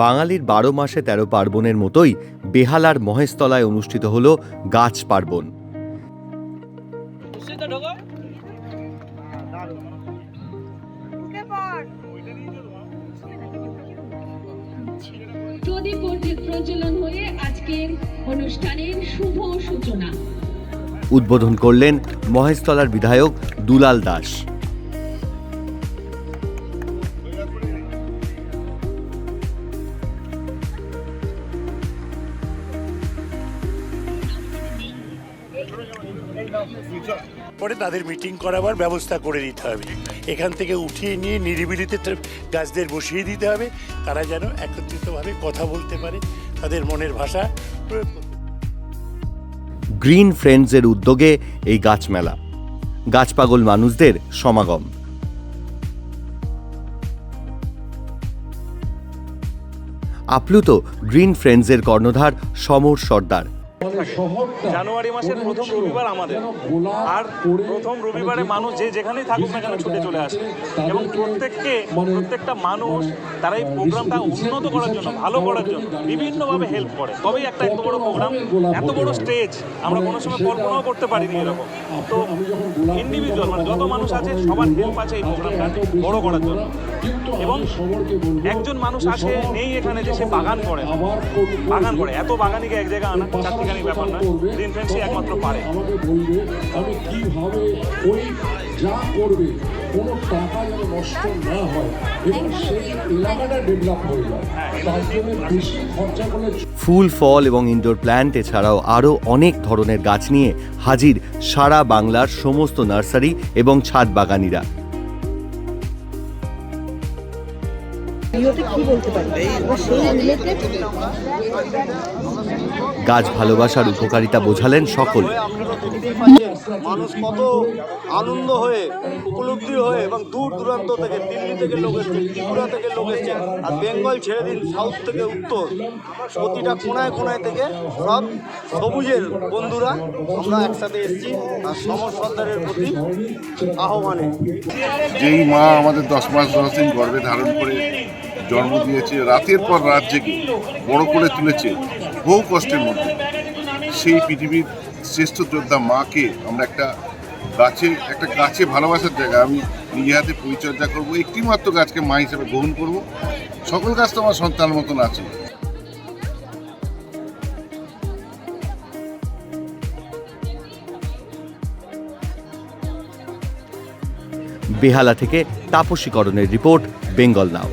বাঙালির বারো মাসে তেরো পার্বণের মতোই বেহালার মহেশতলায় অনুষ্ঠিত হল গাছ পার্বণ। উদ্বোধন করলেন মহেশতলার বিধায়ক দুলাল দাস। পরে তাদের মিটিং করাবার ব্যবস্থা করে দিতে হবে। এখান থেকে উঠিয়ে নিয়ে নিরিবিলিতে গাছদের বসিয়ে দিতে হবে। তারা যেন একত্রিতভাবে কথা বলতে পারে, তাদের মনের ভাষা প্রয়োগ গ্রিন ফ্রেন্ডসের উদ্যোগে এই গাছ মেলা। গাছপাগল মানুষদের সমাগম। আপ্লুত গ্রিন ফ্রেন্ডসের কর্ণধার সমর সর্দার। জানুয়ারি মাসের প্রথম রবিবার আমাদের। আর প্রথম রবিবারে মানুষ যে যেখানেই থাকুক না কেন ছুটে চলে আসে। এবং প্রত্যেককে প্রত্যেকটা মানুষ তারা এই প্রোগ্রামটা উন্নত করার জন্য ভালো করার জন্য বিভিন্নভাবে হেল্প করে। তবেই একটা এত বড় প্রোগ্রাম এত বড় স্টেজ আমরা কোনো সময় কল্পনাও করতে পারিনি এরকম। তো ইন্ডিভিজুয়াল মানে যত মানুষ আছে সবার হেল্প আছে এই প্রোগ্রামটা বড় করার জন্য। এবং একজন মানুষ আসে নেই এখানে যে সে বাগান করে বাগান করে এত বাগানিকে এক জায়গায় আনা। ব্যাপার নয়। গ্রিন ফ্রেন্ডসই একমাত্র পারে। আমাকে বলবে আমি কীভাবে ওই যা করবে কোনো টাকা যেন নষ্ট না হয় এবং সেই এলাকাটা ডেভেলপ হয়ে যায়। তার জন্য বেশি খরচা করলে ফুল ফল এবং ইনডোর প্ল্যান্ট এছাড়াও আরও অনেক ধরনের গাছ নিয়ে হাজির সারা বাংলার সমস্ত নার্সারি এবং ছাদ বাগানিরা। গাছ ভালোবাসার উপকারিতা বোঝালেন সকল। মানুষ কত আনন্দ হয়ে উপলব্ধি হয়ে এবং দূর দূরান্ত থেকে দিল্লি থেকে লোক এসছে ত্রিপুরা থেকে লোক এসছে আর বেঙ্গল ছেড়ে দিন সাউথ থেকে উত্তর। প্রতিটা কোনায় কোনায় থেকে সব সবুজের বন্ধুরা আমরা একসাথে এসেছি আর সমর সর্দারের প্রতি আহ্বানে। যেই মা আমাদের দশ মাস দশ দিন গর্ভে ধারণ করে জন্ম দিয়েছে, রাতের পর রাত জেগে বড় করে তুলেছে বহু কষ্টের মধ্যে। সেই পৃথিবীর শ্রেষ্ঠ যোদ্ধা মাকে আমরা একটা গাছে একটা গাছে ভালোবাসার জায়গা। আমি নিজে হাতে পরিচর্যা করব একটি মাত্র গাছকে মা হিসেবে গ্রহণ করব। সকল গাছ তো আমার সন্তান মতন আছে। বেহালা থেকে তাপসীকরণের রিপোর্ট, বেঙ্গল নাও।